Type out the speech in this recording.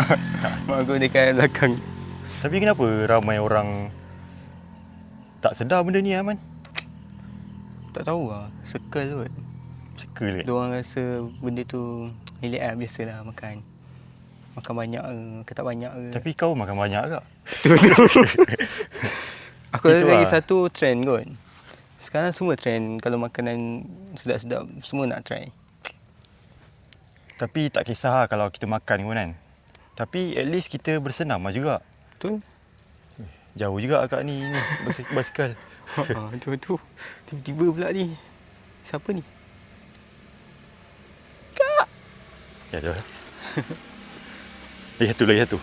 Mak aku dekat belakang. Tapi kenapa ramai orang tak sedar benda ni Aman? Tak tahu lah. Circle kot. Suka ke? Dia orang rasa benda tu relax lah. Biasalah makan. Makan banyak ke, ke tak banyak ke. Tapi kau makan banyak agak. Aku rasa lagi lah. satu trend kot. Sekarang semua trend kalau makanan sedap-sedap semua nak try. Tapi tak kisah lah kalau kita makan pun kan. Tapi at least kita bersenam lah juga. Betul? Jauh juga akak ni, ni bas- basikal. Ha, tu tu. Tiba-tiba pula ni. Siapa ni? Ya, jauh. lagi satu, lagi satu.